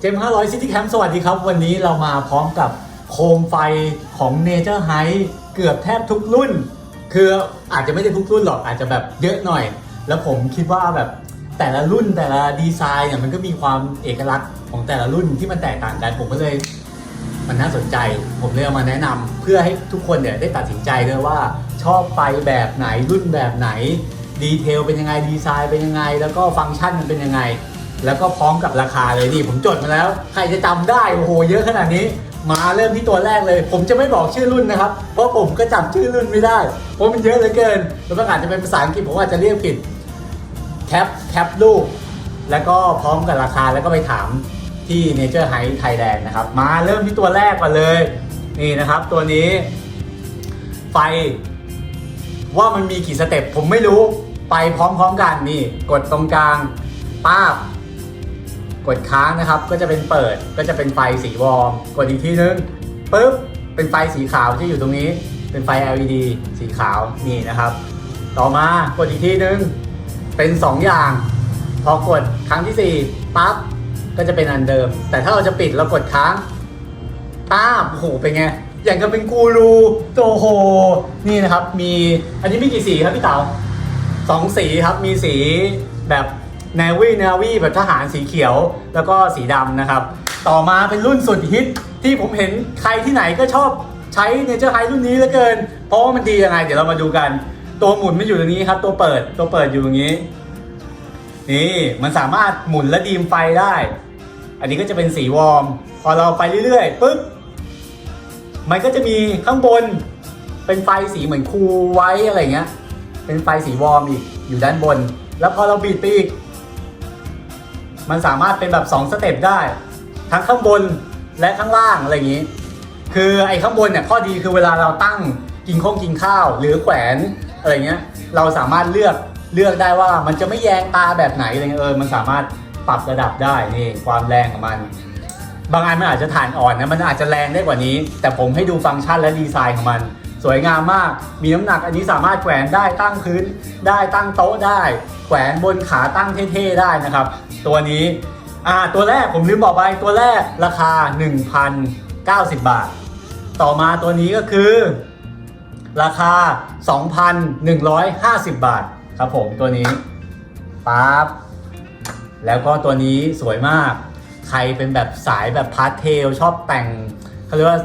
เจม500 City Camp สวัสดีครับ วันนี้เรามาพร้อมกับโคมไฟของ Nature High เกือบแทบทุกรุ่น คืออาจจะไม่ได้ทุกรุ่นหรอกอาจจะแบบเยอะหน่อย แล้วผมคิดว่าแบบแต่ละรุ่นแต่ละดีไซน์เนี่ยมันก็มีความเอกลักษณ์ของแต่ละรุ่นที่มันแตกต่างกัน ผมก็เลยมันน่าสนใจ ผมเลยเอามาแนะนำเพื่อให้ทุกคนเนี่ยได้ตัดสินใจด้วยว่าชอบไฟแบบไหนรุ่นแบบไหนดีเทลเป็นยังไงดีไซน์เป็นยังไง แล้วก็ฟังก์ชันมันเป็นยังไง แล้วก็พร้อมกับราคาเลยนี่ผมจดมาแล้ว ใครจะจำได้โอ้โหเยอะขนาดนี้ มาเริ่มที่ตัวแรกเลย ผมจะไม่บอกชื่อรุ่นนะครับ เพราะผมก็จำชื่อรุ่นไม่ได้ เพราะมันเยอะเหลือเกิน แล้วมันอาจจะเป็นภาษาอังกฤษผมอาจจะเรียกผิดแคปแคปรูปแล้วก็พร้อมกับราคาแล้วก็ไปถามที่ Nature High Thailand นะครับ มาเริ่มที่ตัวแรกก่อนเลย นี่นะครับตัวนี้ ไฟ ว่ามันมีกี่สเต็ปผมไม่รู้ไปพร้อมๆกันนี่ กดตรงกลางป้าบ กดค้างนะครับก็จะเป็นเปิดก็จะเป็นไฟสีวอร์มกดอีกทีนึงปุ๊บเป็นไฟสีขาวที่อยู่ตรงนี้ เป็นไฟ LED สีขาวนี่นะครับ ต่อมากดอีกทีนึงเป็น 2 อย่าง พอกดครั้งที่4ปั๊บก็จะเป็นอันเดิม แต่ถ้าเราจะปิดเรากดค้างป้าบโอ้โหเป็นไงอย่างกับเป็นกูรูโตโห นี่นะครับ มีอันนี้มีกี่สีครับพี่เต๋าสองสีครับมีสีแบบ แนวี่แนวี่แบบทหารสีเขียวแล้วก็สีดำนะครับ ต่อมาเป็นรุ่นสุดฮิตที่ผมเห็นใครที่ไหนก็ชอบใช้เนเจอร์ไฮรุ่นนี้เหลือเกิน เพราะว่ามันดียังไง เดี๋ยวเรามาดูกัน ตัวหมุนมันอยู่ตรงนี้ครับ ตัวเปิดตัวเปิดอยู่ตรงนี้ นี่มันสามารถหมุนและดีมไฟได้ อันนี้ก็จะเป็นสีวอร์ม พอเราไปเรื่อยๆปุ๊บมันก็จะมีข้างบน เป็นไฟสีเหมือนคูลไว้อะไรเงี้ย เป็นไฟสีวอร์มอีกอยู่ด้านบน แล้วพอเราบีบไปอีก มันสามารถเป็นแบบ 2 สเต็ปได้ ทั้งข้างบนและข้างล่างอะไรอย่างนี้ คือไอ้ข้างบนเนี่ยข้อดีคือเวลาเราตั้งกินข้องกินข้าว หรือแขวนอะไรเงี้ยเราสามารถเลือกเลือกได้ว่ามันจะไม่แยงตาแบบไหนอะไรเงี้ยเออมันสามารถปรับระดับได้นี่ความแรงของมัน บางอันมันอาจจะฐานอ่อนนะมันอาจจะแรงได้กว่านี้ แต่ผมให้ดูฟังก์ชันและดีไซน์ของมัน สวยงามมาก มีน้ำหนักอันนี้สามารถแขวนได้ตั้งพื้นได้ตั้งโต๊ะได้ แขวนบนขาตั้งเท่ๆได้นะครับ ตัวนี้อ่าตัวแรกผมลืมบอกไปตัวแรกราคา 1,090 บาท ต่อมาตัวนี้ก็คือ ราคา 2,150 บาทครับผมตัวนี้ปั๊บแล้วก็ตัวนี้สวยมาก ใครเป็นแบบสายแบบพาสเทลชอบแต่งเขาเรียกว่า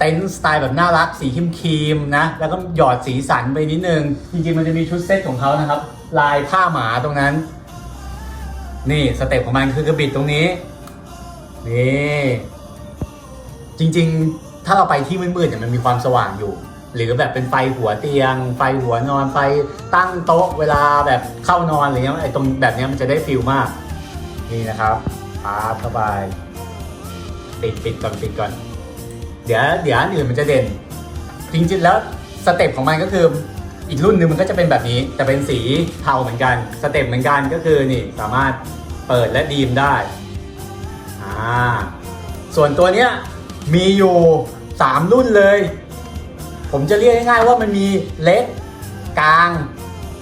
เต็นท์สไตล์แบบน่ารักสีครีมครีมๆนะ แล้วก็หยอดสีสันไปนิดนึง จริงๆมันจะมีชุดเซตของเขานะครับ ลายผ้าหมาตรงนั้น นี่สเต็ปของมันคือกระบิดตรงนี้ นี่จริงๆ ถ้าเราไปที่มืดๆเนี่ยมันมีความสว่างอยู่ หรือแบบเป็นไฟหัวเตียง ไฟหัวนอนไฟตั้งโต๊ะเวลาแบบเข้านอนอะไรเงี้ยไอ้ตรงแบบเนี้ยมันจะได้ฟิลมาก นี่นะครับพาบเข้าไปปิดปิดก่อนปิดก่อน ดี๋ยวเดี๋ยวอันอื่นมันจะเด่น จริงๆแล้วสเต็ปของมันก็คืออีกรุ่นหนึ่งมันก็จะเป็นแบบนี้ แต่เป็นสีเทาเหมือนกันสเต็ปเหมือนกันก็คือนี่สามารถเปิดและดีมได้อ่าส่วนตัวเนี้ยมีอยู่ 3 รุ่นเลย ผมจะเรียกง่ายๆว่ามันมีเล็กกลาง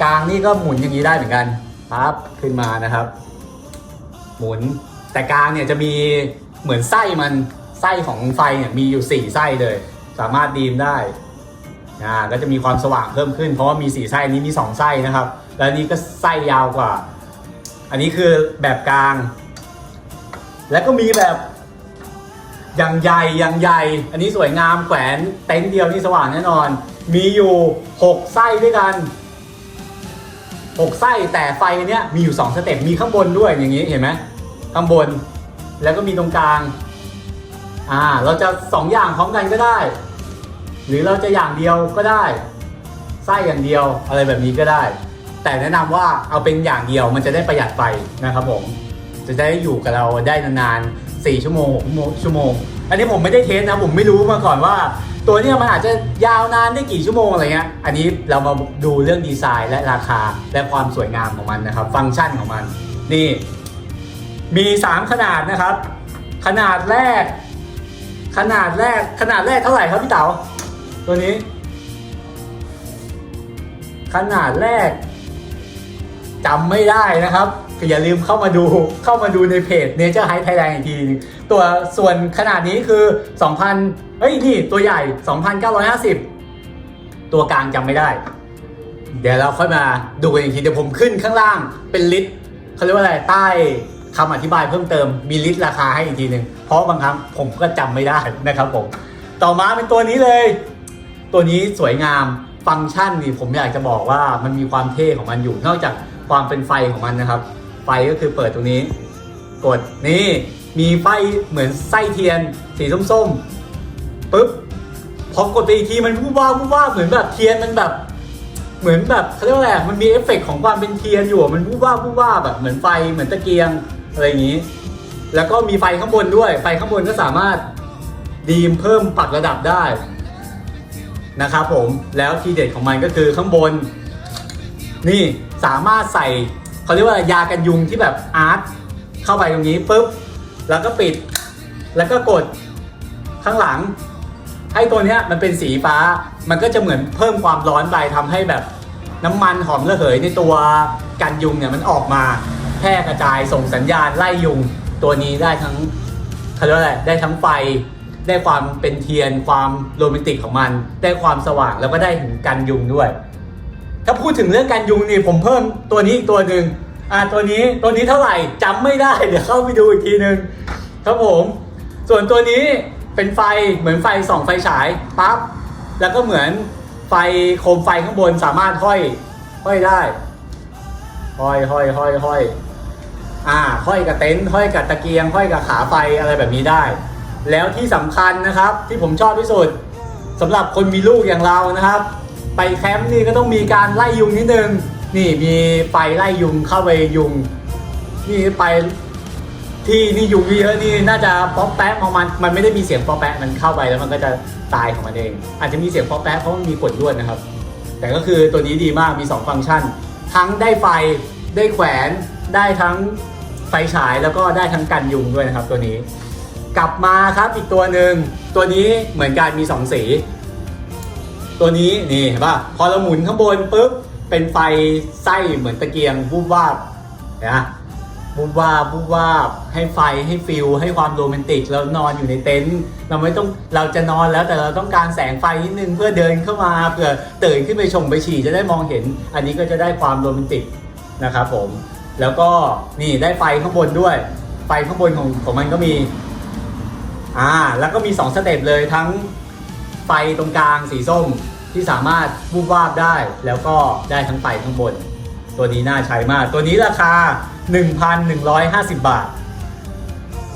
กลางนี่ก็หมุนอย่างนี้ได้เหมือนกันครับขึ้นมานะครับ หมุนแต่กลางเนี่ยจะมีเหมือนไส้มัน ไส้ของไฟเนี่ยมีอยู่ 4 ไส้เลย สามารถดีมได้อ่าก็จะมีความสว่างเพิ่มขึ้น เพราะว่ามี4ไส้นี้มี 2 ไส้นะครับ แล้วนนี้ก็ไส้ยาวกว่า อันนี้คือแบบกลาง แล้วก็มีแบบอย่างใหญ่อย่างใหญ่ อันนี้สวยงามแขวนเต็นท์เดียวนี่สว่างแน่นอน มีอยู่ 6 ไส้ด้วยกัน 6 ไส้แต่ไฟเนี้ยมีอยู่ 2 สเต็ปมีข้างบนด้วยอย่างนี้เห็นไหมข้างบนแล้วก็มีตรงกลาง อ่าเราจะ 2 อย่างพร้อมกันก็ได้ หรือเราจะอย่างเดียวก็ได้ไส้อย่างเดียวอะไรแบบนี้ก็ได้ แต่แนะนำว่าเอาเป็นอย่างเดียวมันจะได้ประหยัดไฟนะครับผมจะได้อยู่กับเราได้นานๆ4ชั่วโมง6ชั่วโมง อันนี้ผมไม่ได้เทสนะผมไม่รู้มาก่อนว่า ตัวนี้มันอาจจะยาวนานได้กี่ชั่วโมงอะไรเงี้ยอันนี้เรามาดูเรื่องดีไซน์และราคาและความสวยงามของมันนะครับ ฟังก์ชันของมันนี่มี 3 ขนาดนะครับ ขนาดแรก ขนาดแรกขนาดแรกเท่าไหร่ครับพี่เต๋าตัวนี้ ขนาดแรกจำไม่ได้นะครับก็อย่าลืมเข้ามาดูเข้ามาดูในเพจ Nature High Thailand อีกทีนึงตัวส่วนขนาดนี้คือ 2,000เฮ้ยนี่ตัวใหญ่ 2,950 ตัวกลางจำไม่ได้ เดี๋ยวเราค่อยมาดูกันอีกทีเดี๋ยวผมขึ้นข้างล่างเป็นลิตรเขาเรียกว่าอะไรใต้ คำอธิบายเพิ่มเติมมีลิตรราคาให้อีกทีหนึ่งเพราะบางครั้งผมก็จำไม่ได้นะครับผมต่อมาเป็นตัวนี้เลย ตัวนี้สวยงามฟังก์ชันนี่ผมอยากจะบอกว่ามันมีความเท่ของมันอยู่ นอกจากความเป็นไฟของมันนะครับ ไฟก็คือเปิดตรงนี้ กดนี่มีไฟเหมือนไส้เทียน สีส้มๆปุ๊บพอกดไปอีกทีมันวูบวาบวูบวาเหมือนแบบเทียนมันแบบ เหมือนแบบเขาเรียกว่าอะไรมันมีเอฟเฟกต์ของความเป็นเทียนอยู่มันวูบวาบวูบวาแบบเหมือนไฟเหมือนตะเกียง อะไรอย่างนี้ แล้วก็มีไฟข้างบนด้วย ไฟข้างบนก็สามารถดีมเพิ่มปรับระดับได้นะครับผมแล้วทีเด็ดของมันก็คือข้างบน นี่สามารถใส่เขาเรียกว่ายากันยุงที่แบบอาร์ตเข้าไปตรงนี้ปุ๊บแล้วก็ปิด แล้วก็กดข้างหลังให้ตัวเนี้ยมันเป็นสีฟ้ามันก็จะเหมือนเพิ่มความร้อนไปทำให้แบบน้ำมันหอมระเหยในตัวกันยุงเนี่ยมันออกมา แพร่กระจายส่งสัญญาณไล่ยุง ตัวนี้ได้ทั้งเขาเรียกว่าอะไรได้ทั้งไฟ ได้ความเป็นเทียน ความโรแมนติกของมัน ได้ความสว่างแล้วก็ได้ถึงกันยุงด้วย ถ้าพูดถึงเรื่องการยุงนี่ผมเพิ่มตัวนี้อีกตัวหนึ่งอ่าตัวนี้ตัวนี้เท่าไหร่จำไม่ได้เดี๋ยวเข้าไปดูอีกทีหนึ่งครับผม ส่วนตัวนี้เป็นไฟเหมือนไฟส่องไฟฉายปั๊บแล้วก็เหมือนไฟโคมไฟข้างบนสามารถห้อยห้อยได้ห้อยห้อยห้อยห้อย อ่าห้อยกับเต็นท์ห้อยกับตะเกียงห้อยกับขาไฟอะไรแบบนี้ได้ แล้วที่สำคัญนะครับที่ผมชอบที่สุดสำหรับคนมีลูกอย่างเรานะครับ ไปแคมป์นี่ก็ต้องมีการไล่ยุงนิดนึงนี่มีไฟไล่ยุงเข้าไปยุง นี่ไปที่นี่ยุงเยอะนี่น่าจะป๊อกแป๊กของมันมันไม่ได้มีเสียงป๊อกแป๊กมันเข้าไปแล้วมันก็จะตายของมันเอง อาจจะมีเสียงป๊อกแป๊กเพราะมันมีกดลวดนะครับ แต่ก็คือตัวนี้ดีมากมี 2 ฟังก์ชัน ทั้งได้ไฟได้แขวนได้ทั้ง ไฟฉายแล้วก็ได้ทั้งกันยุงด้วยนะครับตัวนี้ กลับมาครับอีกตัวหนึ่งตัวนี้เหมือนกันมี 2 สี ตัวนี้นี่เห็นป่ะพอเราหมุนข้างบนปุ๊บเป็นไฟไส้เหมือนตะเกียงวูบวาบนะวูบวาบวูบวาบให้ไฟให้ฟิลให้ความโรแมนติกแล้วนอนอยู่ในเต็นท์เราไม่ต้องเราจะนอนแล้วแต่เราต้องการแสงไฟนิดนึงเพื่อเดินเข้ามาเพื่อตื่นขึ้นไปชงไปฉี่จะได้มองเห็น อันนี้ก็จะได้ความโรแมนติกนะครับผม แล้วก็นี่ได้ไฟข้างบนด้วย ไฟข้างบนของของมันก็มี อ่า แล้วก็มี2สเต็ปเลยทั้งไฟตรงกลางสีส้มที่สามารถวูบวาบได้ แล้วก็ได้ทั้งไฟข้างบน ตัวนี้น่าใช้มาก ตัวนี้ราคา 1,150 บาท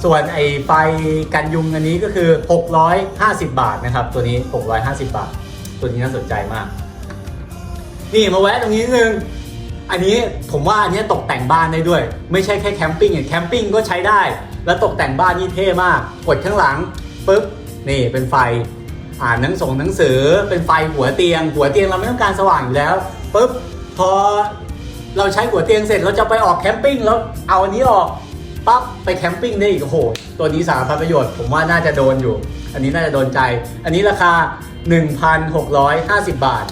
ส่วนไอไฟกันยุงอันนี้ก็คือ 650 บาทนะครับ ตัวนี้ 650 บาท ตัวนี้น่าสนใจมาก นี่มาแวะตรงนี้นิดนึง อันนี้ผมว่าอันนี้ตกแต่งบ้านได้ด้วย ไม่ใช่แค่แคมปิ้งอย่างแคมปิ้งก็ใช้ได้ แล้วตกแต่งบ้านนี่เท่มาก กดข้างหลังปุ๊บนี่เป็นไฟ อ่านหนังส่งหนังสือเป็นไฟหัวเตียง หัวเตียงเราไม่ต้องการสว่างอยู่แล้วปุ๊บพอเราใช้หัวเตียงเสร็จเราจะไปออกแคมปิ้งแล้วเอาอันนี้ออกปั๊บไปแคมปิ้งได้อีกโอ้โหตัวนี้สารพัดประโยชน์ผมว่าน่าจะโดนอยู่ อันนี้น่าจะโดนใจ อันนี้ราคา 1,650 บาท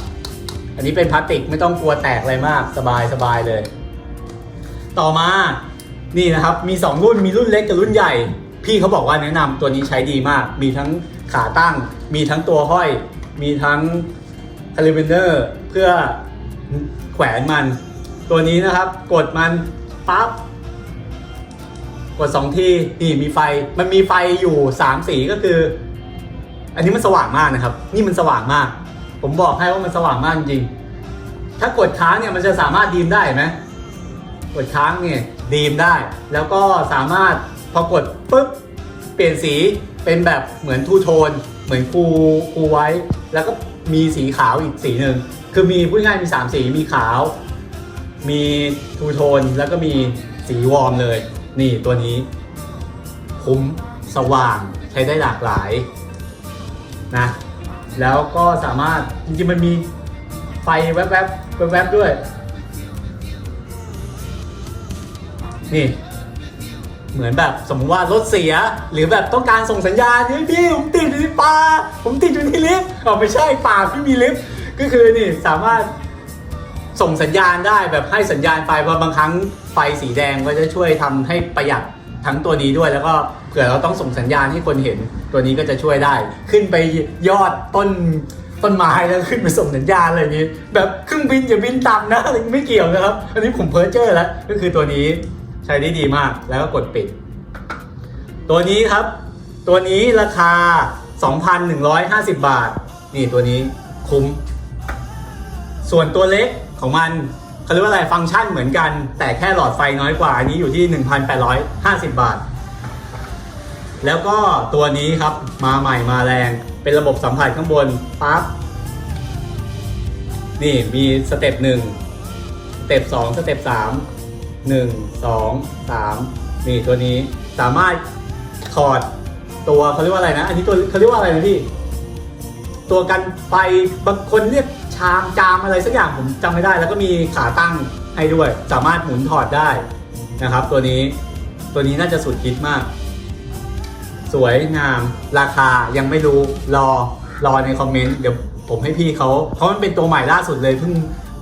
อันนี้เป็นพลาสติกไม่ต้องกลัวแตกอะไรมากสบายสบายเลย ต่อมานี่นะครับมี 2 รุ่นมีรุ่นเล็กกับรุ่นใหญ่ พี่เขาบอกว่าแนะนำตัวนี้ใช้ดีมาก มีทั้งขาตั้ง มีทั้งตัวห้อย มีทั้งคาลิเบเนอร์เพื่อแขวนมัน ตัวนี้นะครับกดมันปั๊บกด2ทีนี่มีไฟมันมีไฟอยู่ 3 สีก็คือ อันนี้มันสว่างมากนะครับ นี่มันสว่างมาก ผมบอกให้ว่ามันสว่างมากจริง ถ้ากดค้างเนี่ยมันจะสามารถดีมได้ไหมกดค้างเนี่ยดีมได้ แล้วก็สามารถพอกดปุ๊บเปลี่ยนสีเป็นแบบเหมือนทูโทน เหมือนคูคูไว้ แล้วก็มีสีขาวอีกสีหนึ่งคือมีพูดง่ายมี 3 สีมีขาว มีทูโทนแล้วก็มีสีวอร์มเลย นี่ตัวนี้ คุ้มสว่างใช้ได้หลากหลายนะ แล้วก็สามารถจริงๆมันมีไฟแวบๆแวบๆด้วย นี่ เหมือนแบบสมมติว่ารถเสีย หรือแบบต้องการส่งสัญญาณนี่พี่ผมติดอยู่ในป่าผมติดอยู่ในลิฟต์อ๋อไม่ใช่ป่าพี่มีลิฟต์ก็คือนี่สามารถส่งสัญญาณได้แบบให้สัญญาณไฟเพราะบางครั้งไฟสีแดงก็จะช่วยทำให้ประหยัดทั้งตัวนี้ด้วยแล้วก็ เผื่อเราต้องส่งสัญญาณให้คนเห็นตัวนี้ก็จะช่วยได้ ขึ้นไปยอดต้นต้นไม้แล้วขึ้นไปส่งสัญญาณอะไรอย่างนี้ แบบเครื่องบินอย่าบินต่ำนะอะไรไม่เกี่ยวนะครับ อันนี้ผมเพ้อเจ้อแล้ว ก็คือตัวนี้ใช้ได้ดีมากแล้วก็กดปิด ตัวนี้ครับ ตัวนี้ราคา 2,150 บาท นี่ตัวนี้คุ้ม ส่วนตัวเล็กของมันเขาเรียกว่าอะไรฟังก์ชันเหมือนกัน แต่แค่หลอดไฟน้อยกว่าอันนี้อยู่ที่ 1,850 บาท แล้วก็ตัวนี้ครับมาใหม่มาแรง เป็นระบบสัมผัสข้างบนปั๊บนี่มีสเต็ปหนึ่งสเต็ปสองสเต็ปสามหนึ่งสองสามนี่ตัวนี้สามารถถอดตัวเขาเรียกว่าอะไรนะ อันนี้ตัวเขาเรียกว่าอะไรนะพี่ ตัวกันไฟบางคนเรียกชามจามอะไรสักอย่างผมจำไม่ได้ แล้วก็มีขาตั้งให้ด้วย สามารถหมุนถอดได้นะครับ ตัวนี้ตัวนี้น่าจะสุดฮิตมาก สวยงาม ราคายังไม่รู้รอรอในคอมเมนต์เดี๋ยวผมให้พี่เขาเพราะมันเป็นตัวใหม่ล่าสุดเลยเพิ่ง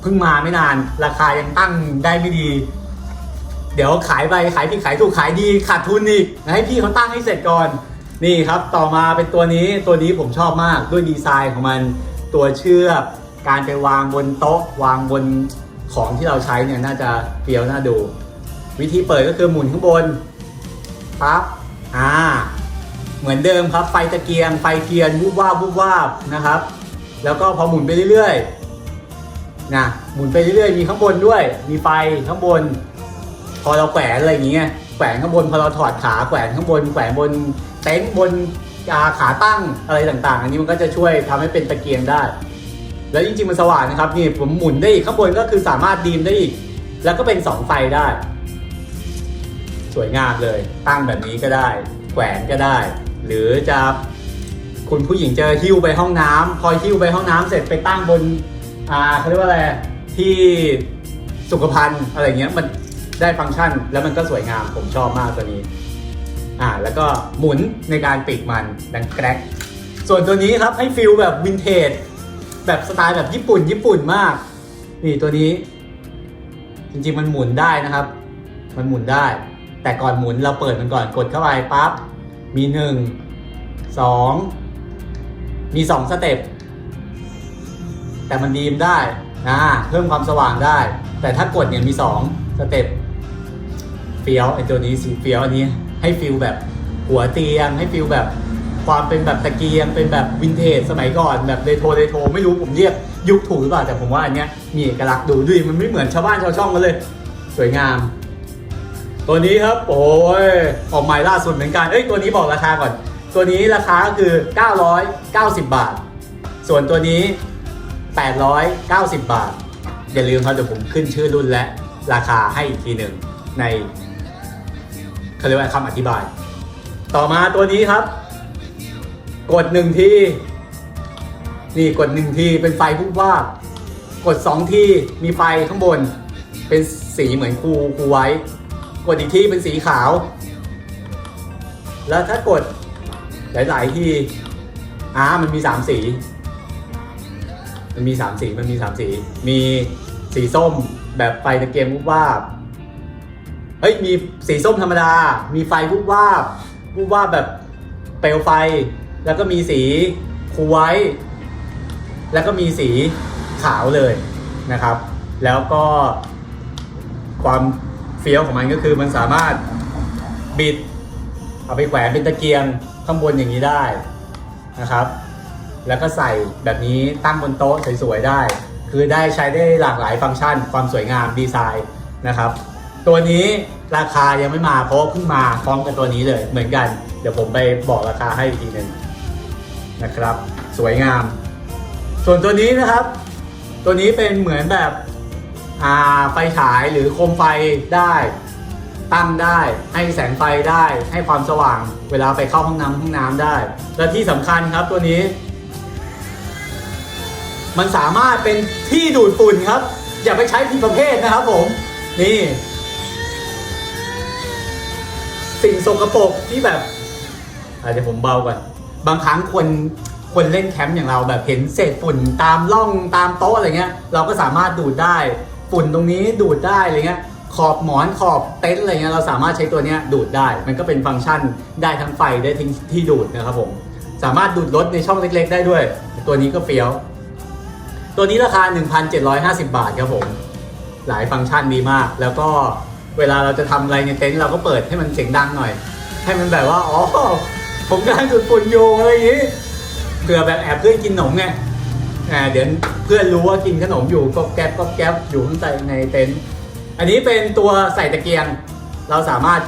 เพิ่งมาไม่นาน ราคายังตั้งได้ไม่ดี เดี๋ยวขายไปขายผิดขายถูกขายดีขาดทุนอีกให้พี่เขาตั้งให้เสร็จก่อนนี่ครับต่อมาเป็นตัวนี้ตัวนี้ผมชอบมากด้วยดีไซน์ของมันตัวเชือกการไปวางบนโต๊ะ วางบนของที่เราใช้เนี่ยน่าจะเฟี้ยวน่าดู วิธีเปิดก็คือหมุนข้างบนปั๊บอ่า เหมือนเดิมครับ ไฟตะเกียง ไฟเทียนวูบวาบวูบวาบนะครับ แล้วก็พอหมุนไปเรื่อยๆนะหมุนไปเรื่อยๆมีข้างบนด้วย มีไฟข้างบน พอเราแขวนอะไรอย่างเงี้ยแขวนข้างบนพอเราถอดขาแขวนข้างบนแขวนบนเต็นท์บนอ่าขาตั้งอะไรต่างๆ อันนี้มันก็จะช่วยทำให้เป็นตะเกียงได้ แล้วจริงๆมันสว่างนะครับนี่ผมหมุนได้อีกข้างบนก็คือสามารถดีมได้อีก แล้วก็เป็นสองไฟได้ สวยงามเลยตั้งแบบนี้ก็ได้ แขวนก็ได้ หรือจะคุณผู้หญิงจะหิ้วไปห้องน้ำพอหิ้วไปห้องน้ำเสร็จไปตั้งบนอ่าเขาเรียกว่าอะไรที่สุขภัณฑ์อะไรเงี้ยมันได้ฟังก์ชัน แล้วมันก็สวยงามผมชอบมากตัวนี้อ่าแล้วก็หมุนในการปิดมันดังแกรกส่วนตัวนี้ครับให้ฟิลแบบวินเทจแบบสไตล์แบบญี่ปุ่น ญี่ปุ่นมากนี่ตัวนี้ จริงๆมันหมุนได้นะครับ มันหมุนได้ แต่ก่อนหมุนเราเปิดมันก่อนกดเข้าไปปั๊บ มีหนึ่งสองมีสองสเต็ปแต่มันดีมได้นะเพิ่มความสว่างได้ แต่ถ้ากดเนี่ยมีสองสเต็ปเฟี้ยวไอตัวนี้สีเฟี้ยวอันนี้ให้ฟิลแบบหัวเตียงให้ฟิลแบบความเป็นแบบตะเกียงเป็นแบบวินเทจสมัยก่อนแบบเรโทรเรโทรไม่รู้ผมเรียกยุคถูกหรือเปล่าแต่ผมว่าอันเนี้ยมีเอกลักษณ์ดูดิมันไม่เหมือนชาวบ้านชาวช่องกันเลย สวยงาม ตัวนี้ครับโอ้ยออกใหม่ล่าสุดเหมือนกันเอ้ยตัวนี้บอกราคาก่อน ตัวนี้ราคาก็คือ 990 บาท ส่วนตัวนี้ 890 บาท อย่าลืมครับเดี๋ยวผมขึ้นชื่อรุ่นและราคาให้อีกทีหนึ่งในเขาเรียกว่าคำอธิบาย ต่อมาตัวนี้ครับ กดหนึ่งทีนี่กดหนึ่งทีเป็นไฟพุบวากดสองทีมีไฟข้างบน เป็นสีเหมือนคูคูไว้ กดอีกที่เป็นสีขาว แล้วถ้ากดหลาย ๆ ที่อ่ามันมีสามสี มันมีสามสี มันมีสามสี มีสีส้มแบบไฟตะเกียงวุบวาบเฮ้ย มีสีส้มธรรมดา มีไฟวุบวาบวุบวาบแบบเปลวไฟ แล้วก็มีสีคูไว้ แล้วก็มีสีขาวเลยนะครับ แล้วก็ความ ฟี้ยวของมันก็คือมันสามารถบิด เอาไปแขวนเป็นตะเกียงข้างบนอย่างนี้ได้นะครับ แล้วก็ใส่แบบนี้ตั้งบนโต๊ะสวยๆได้ คือได้ใช้ได้หลากหลายฟังก์ชัน ความสวยงามดีไซน์นะครับ ตัวนี้ราคายังไม่มาเพราะเพิ่งมาพร้อมกับตัวนี้เลยเหมือนกัน เดี๋ยวผมไปบอกราคาให้อีกทีหนึ่งนะครับ สวยงาม ส่วนตัวนี้นะครับ ตัวนี้เป็นเหมือนแบบ ไฟฉายหรือโคมไฟได้ ตั้งได้ ให้แสงไฟได้ ให้ความสว่าง เวลาไปเข้าห้องน้ำห้องน้ำได้ และที่สำคัญครับตัวนี้ มันสามารถเป็นที่ดูดฝุ่นครับ อย่าไปใช้ผิดประเภทนะครับผม นี่ สิ่งสกปรกที่แบบอาจจะผมเบาก่อนบางครั้งคนคนเล่นแคมป์อย่างเราแบบเห็นเศษฝุ่นตามร่องตามโต๊ะอะไรเงี้ย เราก็สามารถดูดได้ ฝุ่นตรงนี้ดูดได้อะไรเงี้ยขอบหมอนขอบเต็นท์อะไรเงี้ยเราสามารถใช้ตัวเนี้ยดูดได้ มันก็เป็นฟังก์ชันได้ทั้งไฟได้ทั้งที่ดูดนะครับผมสามารถดูดรถในช่องเล็ก ๆ ได้ด้วย ตัวนี้ก็เฟี้ยว ตัวนี้ราคา 1,750 บาทครับผม หลายฟังก์ชันดีมาก แล้วก็เวลาเราจะทำอะไรในเต็นท์เราก็เปิดให้มันเสียงดังหน่อย ให้มันแบบว่า อ๋อ ผมกำลังดูดฝุ่นอยู่อะไรอย่างนี้เผื่อแบบแอบเพื่อนกินขนมไง อ่าเดี๋ยวเพื่อนรู้ว่ากินขนมอยู่ก็แก๊บก็แก๊บอยู่ข้างใต้ในเต็นท์อันนี้เป็นตัวใส่ตะเกียง เราสามารถ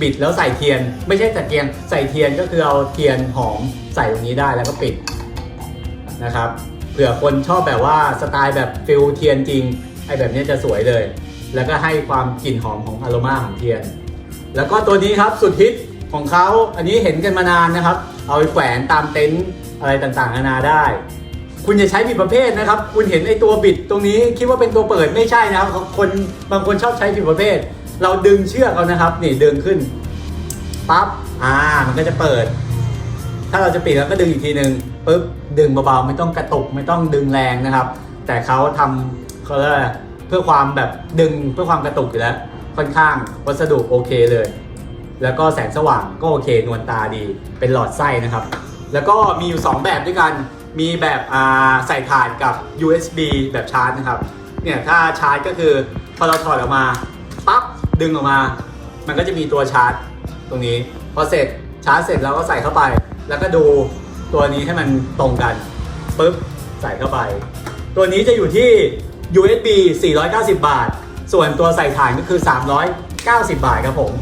บิดแล้วใส่เทียน ไม่ใช่ตะเกียงใส่เทียนก็คือเอาเทียนหอมใส่ตรงนี้ได้แล้วก็ปิดนะครับเผื่อคนชอบแบบว่าสไตล์แบบฟิลเทียนจริงไอแบบนี้จะสวยเลย แล้วก็ให้ความกลิ่นหอมของอโรมาของเทียน แล้วก็ตัวนี้ครับสุดฮิตของเขาอันนี้เห็นกันมานานนะครับ เอาไปแขวนตามเต็นท์อะไรต่างๆนานาได้ คุณจะใช้ผิดประเภทนะครับ คุณเห็นไอตัวบิดตรงนี้คิดว่าเป็นตัวเปิดไม่ใช่นะครับคนบางคนชอบใช้ผิดประเภท เราดึงเชือกเอานะครับนี่ดึงขึ้นปั๊บอ่ามันก็จะเปิด ถ้าเราจะปิดแล้วก็ดึงอีกทีหนึ่งปุ๊บดึงเบาๆไม่ต้องกระตุกไม่ต้องดึงแรงนะครับ แต่เขาทำเขาเรียกอะไรเพื่อความแบบดึงเพื่อความกระตุกอยู่แล้ว ค่อนข้างวัสดุโอเคเลย แล้วก็แสงสว่างก็โอเคนวลตาดีเป็นหลอดไส้นะครับ แล้วก็มีอยู่ 2 แบบด้วยกัน มีแบบใส่ถ่านกับ USB แบบชาร์จนะครับ เนี่ยถ้าชาร์จก็คือพอเราถอดออกมาปั๊บดึงออกมา มันก็จะมีตัวชาร์จตรงนี้ พอเสร็จชาร์จเสร็จเราก็ใส่เข้าไป แล้วก็ดูตัวนี้ให้มันตรงกันปุ๊บใส่เข้าไป ตัวนี้จะอยู่ที่ USB 490 บาท ส่วนตัวใส่ถ่านก็คือ 390 บาทครับผม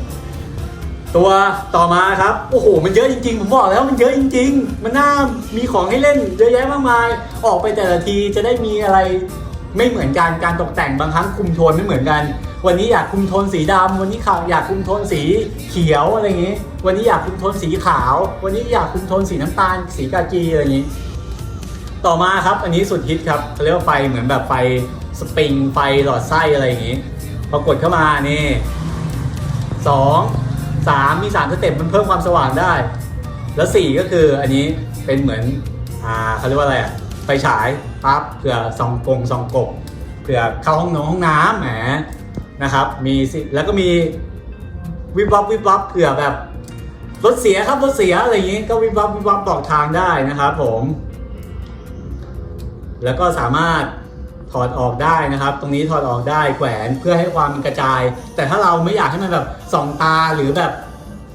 ตัวต่อมาครับ โอ้โห มันเยอะจริงๆ ผมบอกแล้วมันเยอะจริง ๆ มันน่ามีของให้เล่นเยอะแยะมากมาย ออกไปแต่ละทีจะได้มีอะไรไม่เหมือนกัน การตกแต่งบางครั้งคุมโทนไม่เหมือนกัน วันนี้อยากคุมโทนสีดำวันนี้ขาวอยากคุมโทนสีเขียวอะไรอย่างนี้ วันนี้อยากคุมโทนสีขาว วันนี้อยากคุมโทนสีน้ำตาล สีกากีอะไรอย่างนี้ ต่อมาครับ อันนี้สุดฮิตครับเขาเรียกว่าไฟเหมือนแบบไฟสปริงไฟหลอดไส้อะไรอย่างนี้พอกดเข้ามานี่สอง สามมีสามสเต็ปมันเพิ่มความสว่างได้ แล้วสี่ก็คืออันนี้เป็นเหมือนอ่าเขาเรียกว่าอะไรอะไฟฉายปั๊บเผื่อส่องกงส่องกบเผื่อเข้าห้องน้ำห้องน้ำแหมนะครับ มีสิแล้วก็มีวิบวับวิบวับเผื่อแบบรถเสียครับรถเสียอะไรอย่างนี้ก็วิบวับวิบวับบอกทางได้นะครับผม แล้วก็สามารถ ถอดออกได้นะครับ ตรงนี้ถอดออกได้แขวนเพื่อให้ความกระจาย แต่ถ้าเราไม่อยากให้มันแบบส่องตาหรือแบบ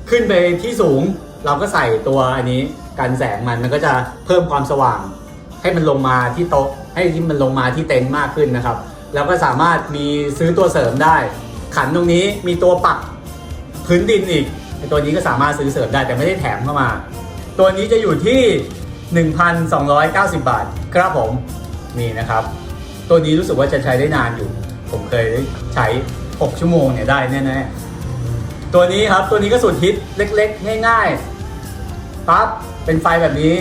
ขึ้นไปที่สูง เราก็ใส่ตัวอันนี้กันแสงมันมันก็จะเพิ่มความสว่าง ให้มันลงมาที่โต๊ะให้ที่มันลงมาที่เต็นท์มากขึ้นนะครับ แล้วก็สามารถมีซื้อตัวเสริมได้ ขันตรงนี้มีตัวปักพื้นดินอีกตัวนี้ก็สามารถซื้อเสริมได้แต่ไม่ได้แถมเข้ามา ตัวนี้จะอยู่ที่ 1,290 บาท ครับผมนี่นะครับ ตัวนี้รู้สึกว่าจะใช้ได้นานอยู่ ผมเคยใช้ 6 ชั่วโมงเนี่ยได้แน่ๆตัวนี้ครับตัวนี้ก็สุดฮิตเล็กๆ ง่ายๆปั๊บเป็นไฟแบบนี้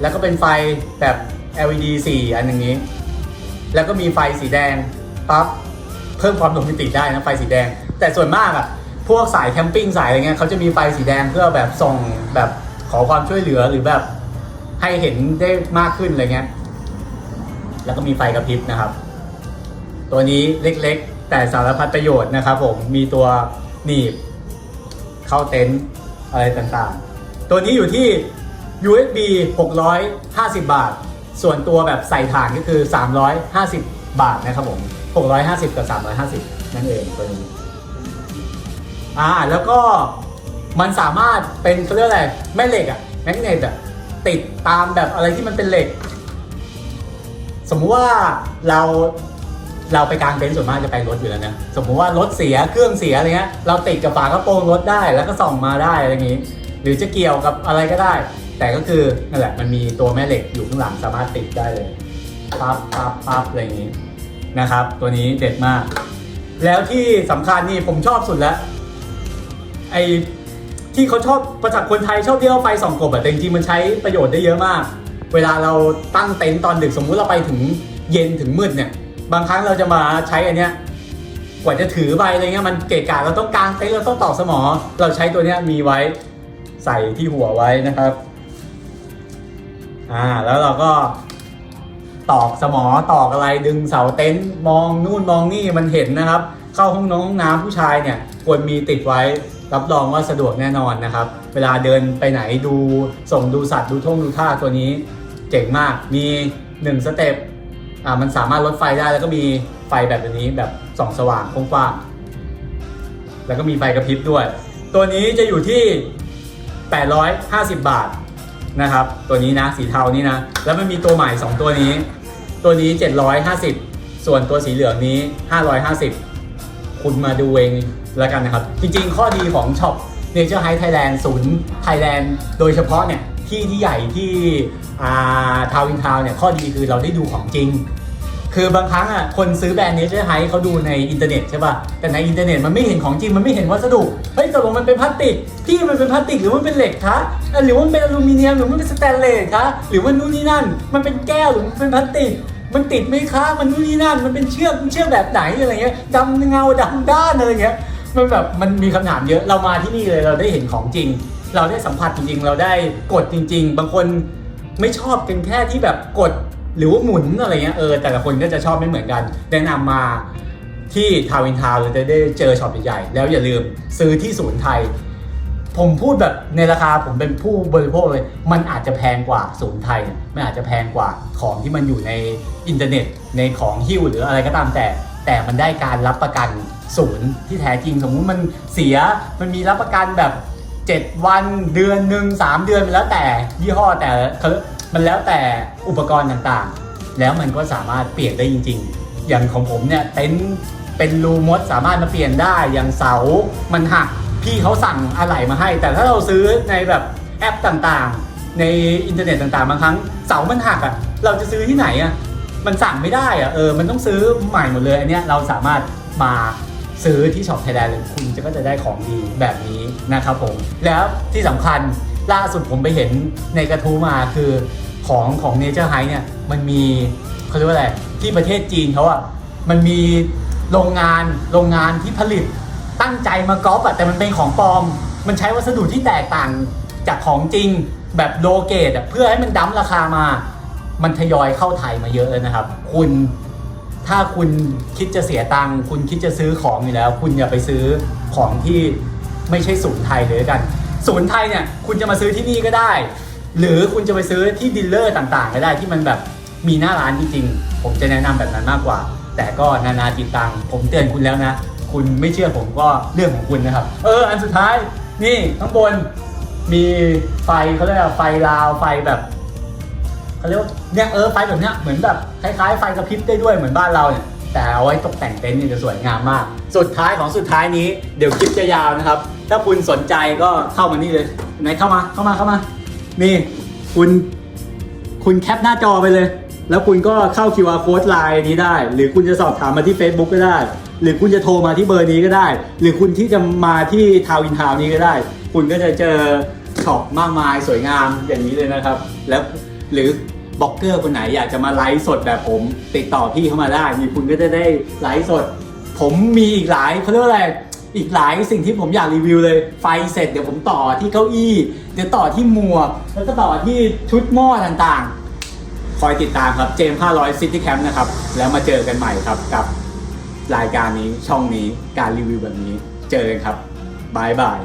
แล้วก็เป็นไฟแบบ LED 4 อันอย่างนี้ แล้วก็มีไฟสีแดงปั๊บเพิ่มความโรแมนติกได้นะไฟสีแดง แต่ส่วนมากอะพวกสายแคมปิ้งสายอะไรเงี้ยเขาจะมีไฟสีแดงเพื่อแบบส่องแบบขอความช่วยเหลือหรือแบบให้เห็นได้มากขึ้นอะไรเงี้ย แล้วก็มีไฟกระพริบนะครับ ตัวนี้เล็กๆ แต่สารพัดประโยชน์นะครับ ผมมีตัวหนีบ เข้าเต็นท์อะไรต่างๆ ตัวนี้อยู่ที่ USB 650 บาท ส่วนตัวแบบใส่ถ่านก็คือ 350 บาทนะครับผม 650 กับ 350 นั่นเองตัวนี้อ่าแล้วก็มันสามารถเป็นเขาเรียกอะไรแม่เหล็กอะแมกเนตอะติดตามแบบอะไรที่มันเป็นเหล็ก สมมุติว่าเราเราไปกลางเต็นท์ส่วนมากจะไปรถอยู่แล้วนะสมมุติว่ารถเสียเครื่องเสียอะไรเงี้ยเราติดกับฝากระโปรงรถได้แล้วก็ส่องมาได้อะไรอย่างนี้ หรือจะเกี่ยวกับอะไรก็ได้ แต่ก็คือนั่นแหละมันมีตัวแม่เหล็กอยู่ข้างหลังสามารถติดได้เลยปั๊บปั๊บปั๊บอะไรอย่างนี้นะครับ ตัวนี้เด็ดมาก แล้วที่สำคัญนี่ผมชอบสุดแล้วไอที่เขาชอบประจักษ์คนไทยชอบเรียกว่าไฟส่องกบอะแต่จริงๆมันใช้ประโยชน์ได้เยอะมาก เวลาเราตั้งเต็นท์ตอนดึกสมมุติเราไปถึงเย็นถึงมืดเนี่ย บางครั้งเราจะมาใช้อันเนี้ยกว่าจะถือไปอะไรเงี้ยมันเกะกะเราต้องกางเต็นท์เราต้องตอกสมอ เราใช้ตัวเนี้ยมีไว้ใส่ที่หัวไว้นะครับอ่าแล้วเราก็ตอกสมอตอกอะไรดึงเสาเต็นท์มองนู่นมองนี่มันเห็นนะครับ เข้าห้องน้องห้องน้ำผู้ชายเนี่ยควรมีติดไว้รับรองว่าสะดวกแน่นอนนะครับ เวลาเดินไปไหนดูส่งดูสัตว์ดูท่งดูท่าตัวนี้ เจ๋งมาก มี1สเต็ปอ่ามันสามารถลดไฟได้แล้วก็มีไฟแบบนี้แบบส่องสว่างกว้างๆแล้วก็มีไฟกระพริบด้วย ตัวนี้จะอยู่ที่ 850 บาทนะครับ ตัวนี้นะสีเทานี่นะ แล้วมันมีตัวใหม่ 2 ตัวนี้ ตัวนี้ 750 ส่วนตัวสีเหลืองนี้ 550 คุณมาดูเองแล้วกันนะครับ จริงๆ ข้อดีของช็อป Nature High Thailand ศูนย์ Thailand โดยเฉพาะเนี่ย ที่ที่ใหญ่ที่ ทาวน์อินทาวเนี่ยข้อดีคือเราได้ดูของจริง คือบางครั้งอะคนซื้อแบรนด์ Nature High เขาดูในอินเทอร์เน็ตใช่ป่ะ แต่ในอินเทอร์เน็ตมันไม่เห็นของจริง มันไม่เห็นวัสดุ เฮ้ยตกลงมันเป็นพลาสติก พี่มันเป็นพลาสติกหรือมันเป็นเหล็กคะ หรือว่ามันเป็นอลูมิเนียมหรือมันเป็นสแตนเลสคะ หรือว่านู่นนี่นั่น มันเป็นแก้วหรือมันเป็นพลาสติก มันติดไหมคะ มันนู่นนี่นั่น มันเป็นเชือกเชือกแบบไหนอะไรเงี้ยดำเงาดำด้านอะไรเงี้ย มันแบบมันมีคำถามเยอะ เรามาที่นี่เลยเราได้เห็นของจริง เราได้สัมผัสจริงๆ เราได้กดจริง ๆ บางคน ไม่ชอบเป็นแค่ที่แบบกดหรือว่าหมุนอะไรเงี้ยเออแต่ละคนก็จะชอบไม่เหมือนกัน แนะนำมาที่ทาวินทาวเราจะได้เจอช็อปใหญ่ๆ แล้วอย่าลืมซื้อที่ศูนย์ไทย ผมพูดแบบในราคาผมเป็นผู้บริโภคเลย มันอาจจะแพงกว่าศูนย์ไทยเนี่ยมันอาจจะแพงกว่าของที่มันอยู่ในอินเทอร์เน็ต ในของหิ้วหรืออะไรก็ตามแต่ แต่มันได้การรับประกันศูนย์ที่แท้จริงสมมุติมันเสียมันมีรับประกันแบบ 7 วันเดือนหนึ่ง3 เดือนมันแล้วแต่ยี่ห้อแต่เขามันแล้วแต่อุปกรณ์ต่างๆ แล้วมันก็สามารถเปลี่ยนได้จริง ๆ อย่างของผมเนี่ยเต็นท์เป็นรูมดสามารถมาเปลี่ยนได้อย่างเสามันหักพี่เขาสั่งอะไหล่มาให้ แต่ถ้าเราซื้อในแบบแอปต่างๆ ในอินเทอร์เน็ตต่างๆบางครั้งเสามันหักอะเราจะซื้อที่ไหนอะมันสั่งไม่ได้อะเออมันต้องซื้อใหม่หมดเลยอันเนี้ยเราสามารถมา ซื้อที่ช็อปไทยแลนด์คุณจะก็จะได้ของดีแบบนี้นะครับผม แล้วที่สำคัญล่าสุดผมไปเห็นในกระทู้มาคือของของ Nature High เนี่ยมันมีเขาเรียกว่าอะไร ที่ประเทศจีนเขาอะมันมีโรงงานโรงงานที่ผลิตตั้งใจมาก๊อปอะแต่มันเป็นของปลอม มันใช้วัสดุที่แตกต่างจากของจริงแบบโลเกตอะเพื่อให้มันดั้มราคามา มันทยอยเข้าไทยมาเยอะเลยนะครับ คุณ ถ้าคุณคิดจะเสียตังค์คุณคิดจะซื้อของอยู่แล้ว คุณอย่าไปซื้อของที่ไม่ใช่ศูนย์ไทยเลยกัน ศูนย์ไทยเนี่ยคุณจะมาซื้อที่นี่ก็ได้ หรือคุณจะไปซื้อที่ดีลเลอร์ต่างๆ ก็ได้ที่มันแบบมีหน้าร้านจริงๆผมจะแนะนำแบบนั้นมากกว่า แต่ก็นานาจิตตังผมเตือนคุณแล้วนะ คุณไม่เชื่อผมก็เรื่องของคุณนะครับ เออ อันสุดท้ายนี่ข้างบนมีไฟเขาเรียกว่าไฟลาวไฟแบบ เขาเรียกว่าเนี่ยเออไฟแบบเนี้ยเหมือนแบบคล้ายๆไฟกระพริบได้ด้วยเหมือนบ้านเราเนี่ยแต่เอาไว้ตกแต่งเต็นท์นี่จะสวยงามมาก สุดท้ายของสุดท้ายนี้เดี๋ยวคลิปจะยาวนะครับ ถ้าคุณสนใจก็เข้ามานี่เลยไหนเข้ามาเข้ามาเข้ามา นี่คุณคุณแคปหน้าจอไปเลย แล้วคุณก็เข้า QR code ไลน์นี้ได้ หรือคุณจะสอบถามมาที่ Facebook ก็ได้ หรือคุณจะโทรมาที่เบอร์นี้ก็ได้ หรือคุณที่จะมาที่ทาวินทาวนี้ก็ได้ คุณก็จะเจอช็อปมากมายสวยงามอย่างนี้เลยนะครับ แล้วหรือ บล็อกเกอร์คนไหนอยากจะมาไลฟ์สดแบบผมติดต่อพี่เข้ามาได้ มีคุณก็จะได้ไลฟ์สด ผมมีอีกหลายเขาเรียกว่าอะไรอีกหลายสิ่งที่ผมอยากรีวิวเลย ไฟเสร็จเดี๋ยวผมต่อที่เก้าอี้เดี๋ยวต่อที่หมวกแล้วก็ต่อที่ชุดหม้อต่างๆ คอยติดตามครับเจม500 City Camp นะครับ แล้วมาเจอกันใหม่ครับกับรายการนี้ช่องนี้การรีวิวแบบนี้เจอกันครับบายบาย